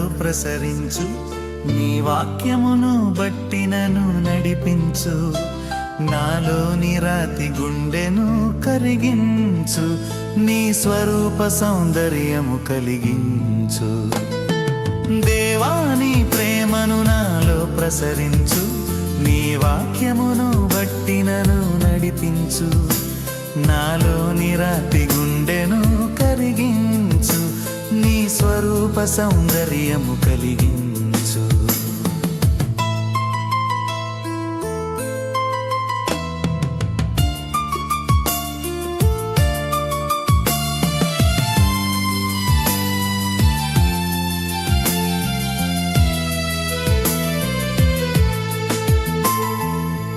నాలో ప్రసరించు. నీ వాక్యమును బట్టి నన్ను నడిపించు. నాలోని రాతి గుండెను కరిగించు. నీ స్వరూప సౌందర్యము కలిగించు. దేవాని ప్రేమను నాలో ప్రసరించు. నీ వాక్యమును బట్టి నన్ను నడిపించు. నాలోని రాతి గుండెను కరి సౌందర్యము కలిగించు.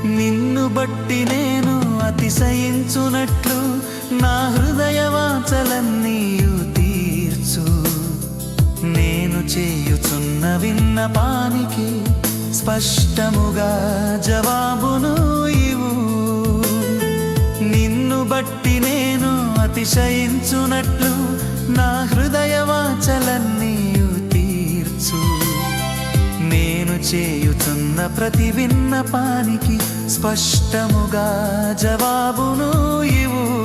నిన్ను బట్టి నేను అతిశయించునట్లు నా హృదయ వాచలన్నీయు తీర్చు. చేయుచున్న విన్నపానికి స్పష్టముగా జవాబును ఇవు నిన్ను బట్టి నేను అతిశయించునట్లు నా హృదయ వాచలన్నీయు తీర్చు. నేను చేయుచున్న ప్రతి విన్నపానికి స్పష్టముగా జవాబును ఇవు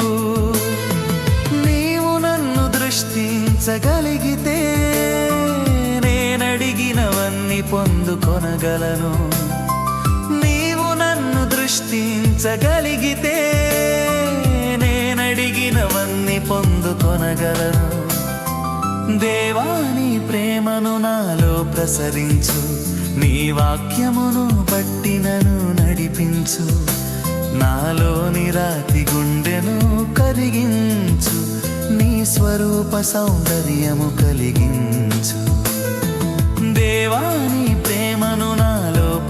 పొందుకొనగలను. నీవు నన్ను దృష్టించగలిగితే నేనడిగినవన్నీ పొందుకొనగలను. దేవాని ప్రేమను నాలో ప్రసరించు. నీ వాక్యమును బట్టి నన్ను నడిపించు. నాలోని రాతి గుండెను కరిగించు. నీ స్వరూప సౌందర్యము కలిగించు.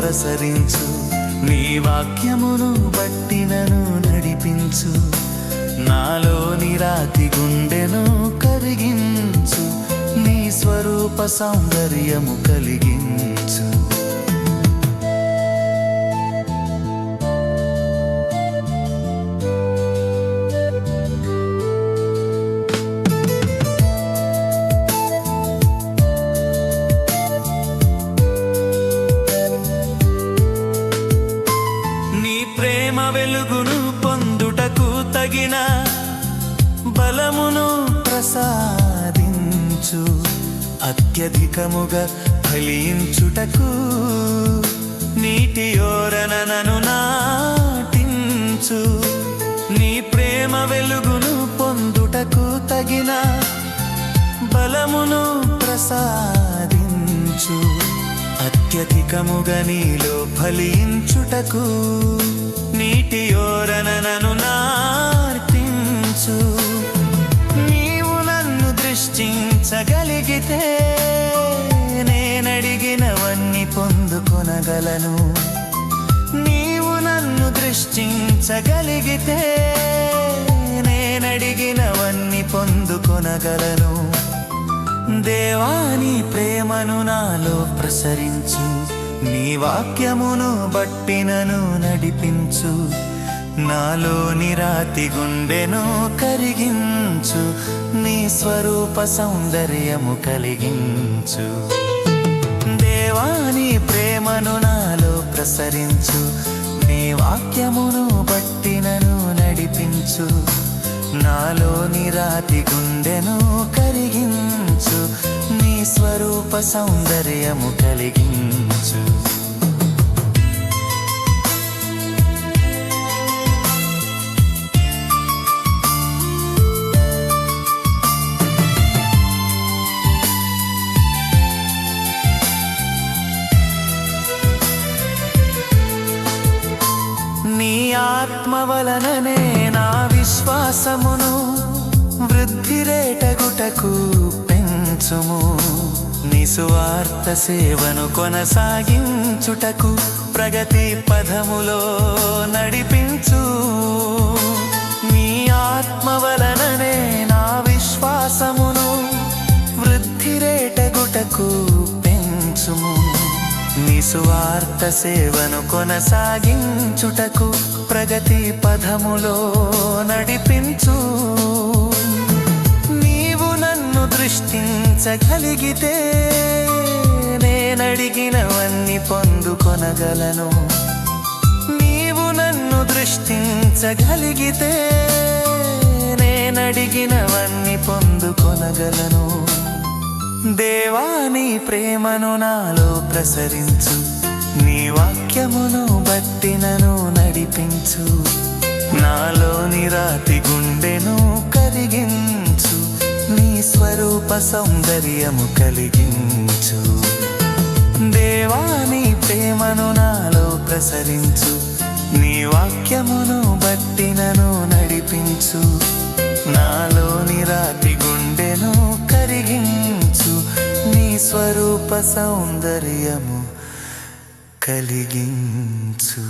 ప్రసరించు. నీ వాక్యమును బట్టి నన్ను నడిపించు. నాలోని రాతి గుండెను కరిగించు. నీ స్వరూప సౌందర్యము కలిగించు. వెలుగును పొందుటకు తగిన బలమును ప్రసాదించు. అత్యధికముగా ఫలించుటకు నీటి యోరన నాటించు. నీ ప్రేమ వెలుగును పొందుటకు తగిన బలమును ప్రసాదించు. అత్యధికముగా నీలో ఫలించుటకు నీటి యోరన నను నార్పించు. నీవు నన్ను దృష్టించగలిగితే నేనడిగినవన్నీ పొందుకొనగలను. నీవు నన్ను దృష్టించగలిగితే నేనడిగినవన్నీ పొందుకొనగలను. దేవాని ప్రేమను నాలో ప్రసరించు. నీ వాక్యమును బట్టి నడిపించు. నాలోని రాతి గుండెను కరిగించు. నీ స్వరూప సౌందర్యము కలిగించు. దేవాని ప్రేమను నాలో ప్రసరించు. నీ వాక్యమును బట్టి నడిపించు. నాలోని రాతి గుండెను కరిగించు. నీ స్వరూప సౌందర్యము కలిగించు. ఆత్మ వలననే నా విశ్వాసమును వృద్ధి రేటగుటకు పెంచుము. నిస్వార్థ సేవను కొనసాగించుటకు ప్రగతి పదములో నడిపించు. నీ ఆత్మ వలననే నా విశ్వాసమును వృద్ధి రేటగుటకు పెంచుము. నిస్వార్థ సేవను కొనసాగించుటకు ప్రగతి పదములో నడిపించు. సృష్టించగలిగితే దృష్టించగలిగితే నేనడిగినవన్నీ పొందుకొనగలను. నీవు నన్ను దృష్టించగలిగితే నేనడిగినవన్నీ పొందుకొనగలను. దేవాని ప్రేమను నాలో ప్రసరించు. నీ వాక్యమును బట్టి నన్ను నడిపించు. నాలోని రాతి గుండెను కరిగించు. స్వరూప సౌందర్యము కలిగించు. దేవాని ప్రేమను నాలో ప్రసరించు. నీ వాక్యమును బట్టి నన్ను నడిపించు. నాలోని రాతి గుండెను కరిగించు. నీ స్వరూప సౌందర్యము కలిగించు.